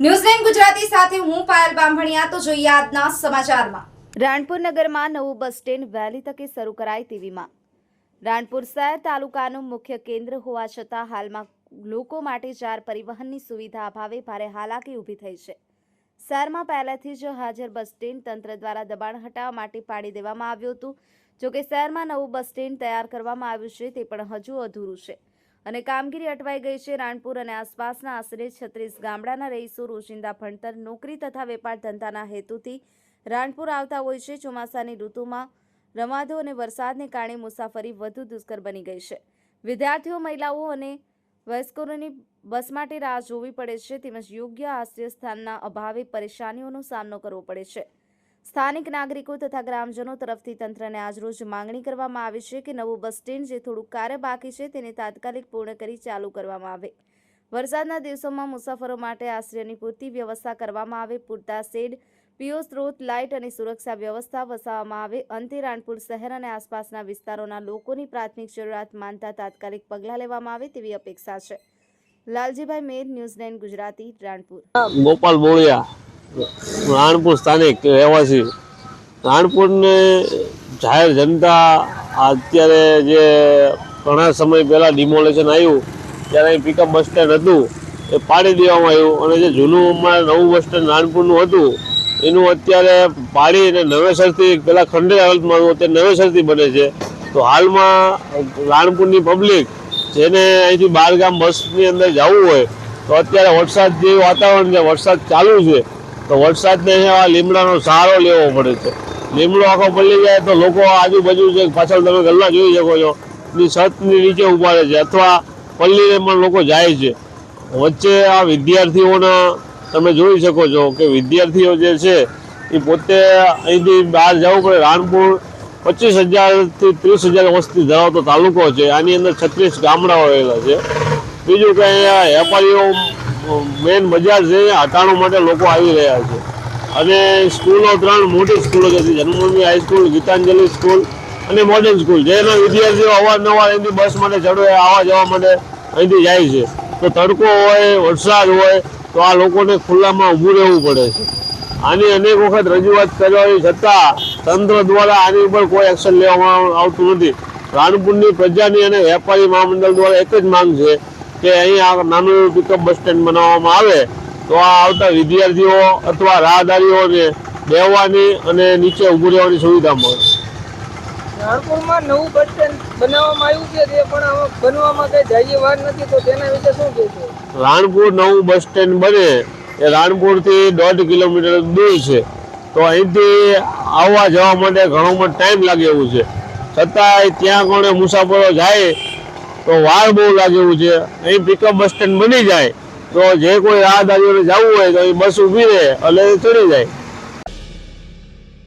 ન્યૂઝલેન્ડ ગુજરાતી સાથે હું પાયલ બામભણિયા તો જોઈએ આજના સમાચારમાં. રાણપુર નગરમાં નવું બસ સ્ટેન્ડ વહેલી તકે શરૂ કરાય તેવી રાણપુર શહેર તાલુકાનું મુખ્ય કેન્દ્ર હોવા છતાં હાલમાં લોકો માટે જાર પરિવહનની સુવિધા અભાવે ભારે હાલાકી ઊભી થઈ છે. શહેરમાં પહેલાથી જ હાજર બસ સ્ટેન્ડ તંત્ર દ્વારા દબાણ હટાવવા માટે પાડી દેવામાં આવ્યું હતું. જોકે શહેરમાં નવું બસ સ્ટેન્ડ તૈયાર કરવામાં આવ્યું છે તે પણ હજુ અધૂરું છે. અને કામગીરી અટવાઈ ગઈ છે. રાણપુર અને આસપાસના આશરે છત્રીસ ગામડાના રહીશો રોજિંદા ભણતર, નોકરી તથા વેપાર ધંધાના હેતુથી રાણપુર આવતા હોય છે. ચોમાસાની ઋતુમાં રમાદો અને વરસાદને કારણે મુસાફરી વધુ દુષ્કર બની ગઈ છે. વિદ્યાર્થીઓ, મહિલાઓ અને વયસ્કોની બસ માટે રાહ જોવી પડે છે. તેમજ યોગ્ય આશ્રય સ્થાનના અભાવે પરેશાનીઓનો સામનો કરવો પડે છે. સ્થાનિક નાગરિકો તથા ગ્રામજનો તરફથી તંત્રને આજરોજ માંગણી કરવામાં આવી છે કે નવું બસ સ્ટેન્ડ જે થોડું કાર્ય બાકી છે તેને તાત્કાલિક પૂર્ણ કરી ચાલુ કરવામાં આવે. વરસાદના દિવસોમાં મુસાફરો માટે આશ્રયની પૂરતી વ્યવસ્થા કરવામાં આવે. પૂરતા શેડ, પીઓ સ્ત્રોત, લાઇટ અને સુરક્ષા વ્યવસ્થા વસાવવામાં આવે. અંતે રાણપુર શહેર અને આસપાસના વિસ્તારોના લોકોની પ્રાથમિક જરૂરિયાત માનતા તાત્કાલિક પગલાં લેવામાં આવે તેવી અપેક્ષા છે. Laljibhai Mer, news nine Gujarati, Ranpur. ગોપાલ બોળિયા. રાણપુર સ્થાનિક રહેવાસી. રાણપુરને જાહેર જનતા અત્યારે જે ઘણા સમય પહેલાં ડિમોલેશન આવ્યું, ત્યારે અહીં પિકઅપ બસ સ્ટેન્ડ હતું, એ પાડી દેવામાં આવ્યું. અને જે જૂનું અમારે નવું બસ સ્ટેન્ડ રાણપુરનું હતું, એનું અત્યારે પાડી અને નવેસરથી પહેલાં ખંડેર હાલતમાં હતું, અત્યારે નવેસરથી બને છે. તો હાલમાં રાણપુરની પબ્લિક જેને અહીંથી બહારગામ બસની અંદર જવું હોય, તો અત્યારે વરસાદ જેવું વાતાવરણ છે, વરસાદ ચાલુ છે. તો વરસાદને અહીંયા લીમડાનો સહારો લેવો પડે છે. લીમડો આખો પલ્લી જાય તો લોકો આજુબાજુ છે પાછળ તમે ગલ્લા જોઈ શકો છો ની છતની નીચે ઉપાડે છે અથવા પલ્લીને પણ લોકો જાય છે. વચ્ચે આ વિદ્યાર્થીઓના તમે જોઈ શકો છો કે વિદ્યાર્થીઓ જે છે, એ પોતે અહીંથી બહાર જવું પડે. રાણપુર પચીસ હજારથી ત્રીસ હજાર વસ્તી ધરાવતો તાલુકો છે. આની અંદર છત્રીસ ગામડાઓ આવેલા છે. બીજું કે અહીંયા વેપારીઓ મેન બજાર છે હટાણું માટે લોકો આવી રહ્યા છે. અને સ્કૂલો ત્રણ મોટી સ્કૂલો છે, Janmabhoomi high school Gitanjali school અને મોડર્ન સ્કૂલ, જેના વિદ્યાર્થીઓ અવારનવાર અહીંથી બસ માટે ચડવે આવવા જવા માટે અહીંથી જાય છે. તો તડકો હોય, વરસાદ હોય, તો આ લોકોને ખુલ્લામાં ઊભું રહેવું પડે છે. આની અનેક વખત રજૂઆત કરવાની છતાં તંત્ર દ્વારા આની ઉપર કોઈ એક્શન લેવામાં આવતું નથી. રાણપુરની પ્રજાની અને વેપારી મહામંડળ દ્વારા એક જ માંગ છે કે અહીં આ નાનું પિકઅપ બસ સ્ટેન્ડ બનાવવામાં આવે તો આ આવતા વિદ્યાર્થીઓ અથવા રાહદારીઓને બેહવાની અને નીચે ઉભું રહેવાની સુવિધા મળે. રાણપુરમાં નવું બસ સ્ટેન્ડ બનાવવામાં આવ્યું છે તે પણ બનવામાં કઈ જાજી વાર નથી તો તેના વિશે શું કહેશો? રાણપુર નવું બસ સ્ટેન્ડ બને એ રાણપુરથી દોઢ કિલોમીટર દૂર છે. તો અહીંથી આવવા જવા માટે ઘણો ટાઈમ લાગે એવું છે. છતાંય ત્યાં કોણે મુસાફરો જાય તો વાર બહુ લાગે એવું છે. અહીં પિકઅપ બસ સ્ટેન્ડ બની જાય. તો જે કોઈ રાહદારીઓને જવું હોય તો એ બસ ઊભી રહે, એટલે ચડી જાય.